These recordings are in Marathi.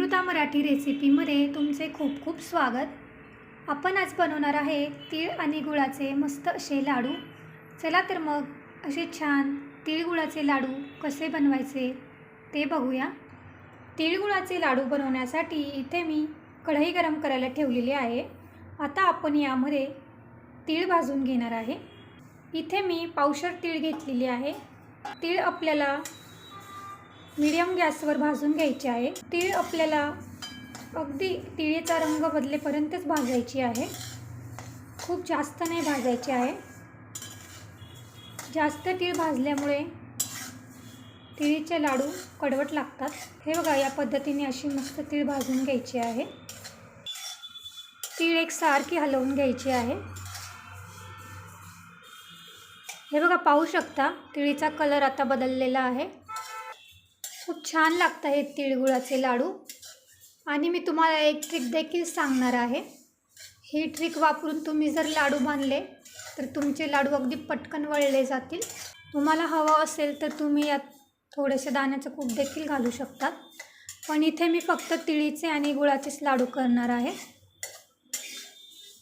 अमृता मराठी रेसिपीमध्ये तुमचे खूप खूप स्वागत. आपण आज बनवणार आहे तीळ आणि गुळाचे मस्त असे लाडू. चला तर मग असे छान तिळगुळाचे लाडू कसे बनवायचे ते बघूया. तिळगुळाचे लाडू बनवण्यासाठी इथे मी कढई गरम करायला ठेवलेली आहे. आता आपण यामध्ये तीळ भाजून घेणार आहे. इथे मी पावशर तीळ घेतलेली आहे. तीळ आपल्याला मीडियम गॅसवर भाजून घ्यायची आहे. तीळ आपल्याला अगदी तिळीचा रंग बदलेपर्यंतच भाजायची आहे. खूप जास्त नाही भाजायची आहे. जास्त तीळ भाजल्यामुळे तिळीचे लाडू कडवट लागतात. हे बघा या पद्धतीने अशी मस्त तीळ भाजून घ्यायची आहे. तीळ एक सारखी हलवून घ्यायची आहे. हे बघा पाहू शकता तिळीचा कलर आता बदललेला आहे. खूप छान लागतं हे तिळगुळाचे लाडू. आणि मी तुम्हाला एक ट्रिक देखील सांगणार आहे. ही ट्रिक वापरून तुम्ही जर लाडू बांधले तर तुमचे लाडू अगदी पटकन वळले जातील. तुम्हाला हवं असेल तर तुम्ही यात थोडेसे दाण्याचं कूप देखील घालू शकतात. पण इथे मी फक्त तिळीचे आणि गुळाचेच लाडू करणार आहे.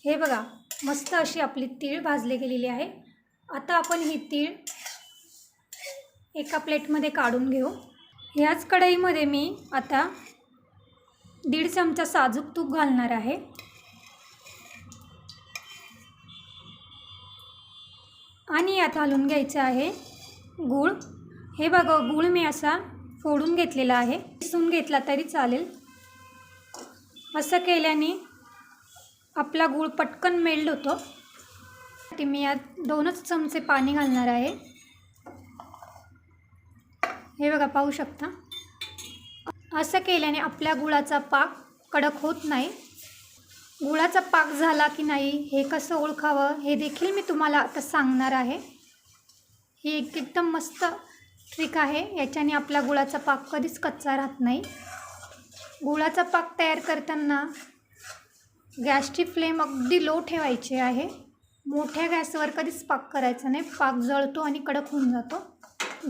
हे बघा मस्त अशी आपली तीळ भाजली गेलेली आहे. आता आपण ही तीळ एका प्लेटमध्ये काढून घेऊ. ह्याच कढईमध्ये मी आता दीड चमचा साजूक तूप घालणार आहे. आणि यात घालून घ्यायचं आहे गूळ. हे बघा गूळ मी असा फोडून घेतलेला आहे. किसून घेतला तरी चालेल. असं केल्याने आपला गूळ पटकन मेल्ड होतो. ते मी यात दोनच चमचे पाणी घालणार आहे. हे बघा पाहू शकता. असं केल्याने आपल्या गुळाचा पाक कडक होत नाही. गुळाचा पाक झाला की नाही हे कसं ओळखावं हे देखील मी तुम्हाला आता सांगणार आहे. ही एक एकदम मस्त ट्रिक आहे. याच्याने आपला गुळाचा पाक कधीच कच्चा राहत नाही. गुळाचा पाक तयार करताना गॅसची फ्लेम अगदी लो ठेवायची आहे. मोठ्या गॅसवर कधीच पाक करायचा नाही. पाक जळतो आणि कडक होऊन जातो.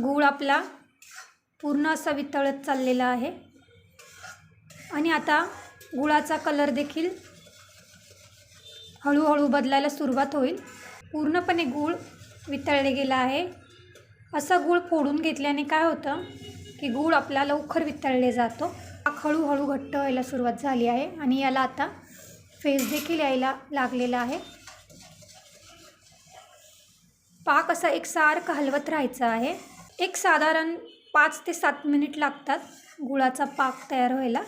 गूळ आपला पूर्ण असा वितळत चाललेला आहे. आणि आता गुळाचा कलर देखील हळूहळू बदलायला सुरुवात होईल. पूर्णपणे गूळ वितळले गेला आहे. असा गूळ फोडून घेतल्याने काय होतं की गूळ आपला लवकर वितळले जातो. पाक हळूहळू घट्ट व्हायला सुरुवात झाली आहे आणि याला आता फेस देखील यायला लागलेला आहे. पाक असा एकसारखं हलवत राहायचा आहे. एक साधारण पाच ते सात मिनिट लागतात गुळाचा पाक तयार व्हायला.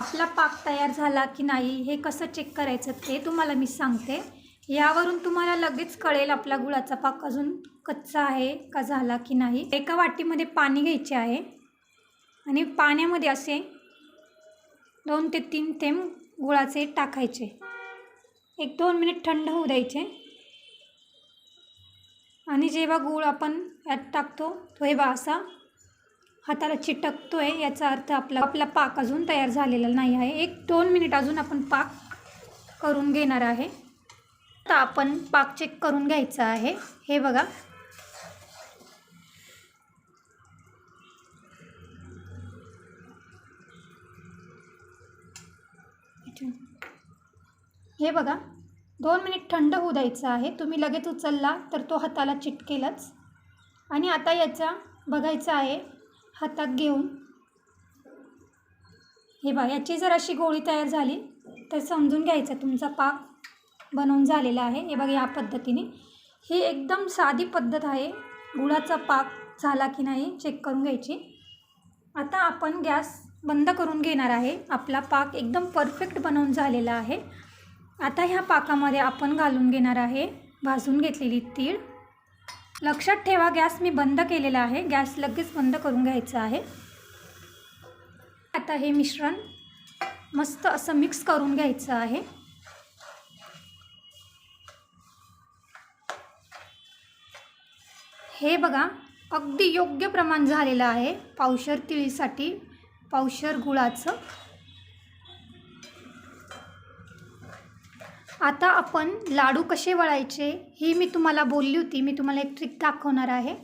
आपला पाक तयार झाला की नाही हे कसं चेक करायचं ते तुम्हाला मी सांगते. यावरून तुम्हाला लगेच कळेल आपला गुळाचा पाक अजून कच्चा आहे का झाला की नाही. एका वाटीमध्ये पाणी घ्यायचे आहे आणि पाण्यामध्ये असे दोन ते तीन थेंब गुळाचे टाकायचे. एक दोन मिनिट थंड होऊ द्यायचे. आणि जेव्हा गूळ आपण यात टाकतो तो हे बा असा हाताला चिटकतो आहे याचा अर्थ आपला आपला पाक अजून तयार झालेला नाही आहे. एक दोन मिनिट अजून आपण पाक करून घेणार आहे. आता आपण पाक चेक करून घ्यायचा आहे. हे बघा. हे बघा. दोन मिनिट थंड होऊ द्यायचं आहे. तुम्ही लगेच उचलला तर तो हाताला चिटकेलच. आणि आता याचा बघायचा आहे. हातात घेऊन. हे बघा याची जर अशी गोळी तयार झाली तर समजून घ्यायचं तुमचा पाक बनवून झालेला आहे. हे बघा या पद्धतीने. ही एकदम साधी पद्धत आहे. गुळाचा पाक झाला की नाही चेक करून घ्यायची. आता आपण गॅस बंद करून घेणार आहे. आपला पाक एकदम परफेक्ट बनवून झालेला आहे. आता ह्या पाकामध्ये आपण घालून घेणार आहे भाजून घेतलेली तीळ. लक्षात ठेवा गॅस मी बंद केलेला आहे. गॅस लगेच बंद करून घ्यायचं आहे. आता हे मिश्रण मस्त असं मिक्स करून घ्यायचं आहे. हे बघा अगदी योग्य प्रमाण झालेलं आहे. पावशर तिळीसाठी पावशर गुळाचं. आता आपण लाडू कसे वळायचे ही मी तुम्हाला बोलली होती. मी तुम्हाला एक ट्रिक दाखवणार आहे.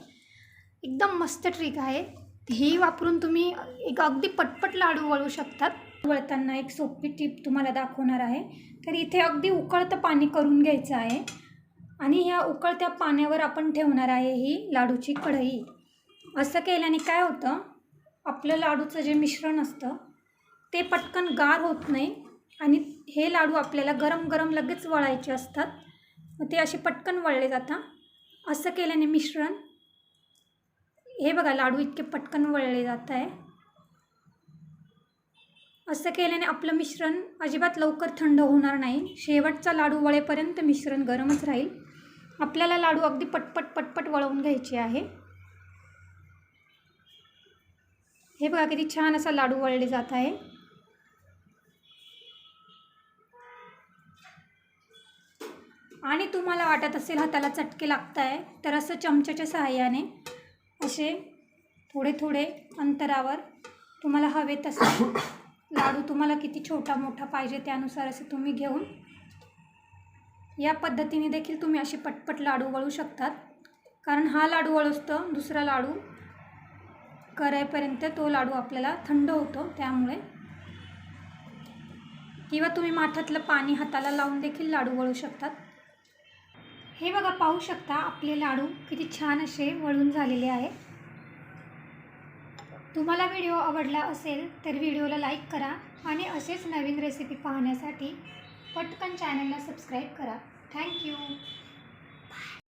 एकदम मस्त ट्रिक आहे. ही वापरून तुम्ही एक अगदी पटपट लाडू वळू शकतात. वळताना एक सोपी टीप तुम्हाला दाखवणार आहे. तर इथे अगदी उकळतं पाणी करून घ्यायचं आहे. आणि ह्या उकळत्या पाण्यावर आपण ठेवणार आहे ही लाडूची कढई. असं केल्याने काय होतं? आपलं लाडूचं जे मिश्रण असतं ते पटकन गार होत नाही. आणि हे लाडू आपल्याला गरम गरम लगेच वळायचे असतात. ते असे पटकन वळले जातात. असं केल्याने मिश्रण हे बघा लाडू इतके पटकन वळले जात आहे. असं केल्याने आपलं मिश्रण अजिबात लवकर थंड होणार नाही. शेवटचा लाडू वळेपर्यंत मिश्रण गरमच राहील. आपल्याला लाडू अगदी पटपट पटपट वळवून घ्यायचे आहे. हे बघा किती छान असा लाडू वळले जात आहे. आणि तुम्हाला वाटत असेल हाताला चटके लागत आहे तर असं चमच्याच्या सहाय्याने असे थोडे थोडे अंतरावर तुम्हाला हवे तसे लाडू तुम्हाला किती छोटा मोठा पाहिजे त्यानुसार असे तुम्ही घेऊन या पद्धतीने देखील तुम्ही असे पटपट लाडू वळू शकतात. कारण हा लाडू वळूसतो दुसरा लाडू करायपर्यंत तो लाडू आपल्याला थंड होतो त्यामुळे. किंवा तुम्ही माठातलं पाणी हाताला लावून देखील लाडू वळू शकतात. हे बघा पाहू शकता आपले लाडू किती छान असे वळून झालेले आहे. तुम्हाला व्हिडिओ आवडला असेल तर व्हिडिओला लाईक करा आणि असेच नवीन रेसिपी पाहण्यासाठी पटकन चॅनलला सबस्क्राईब करा. थँक्यू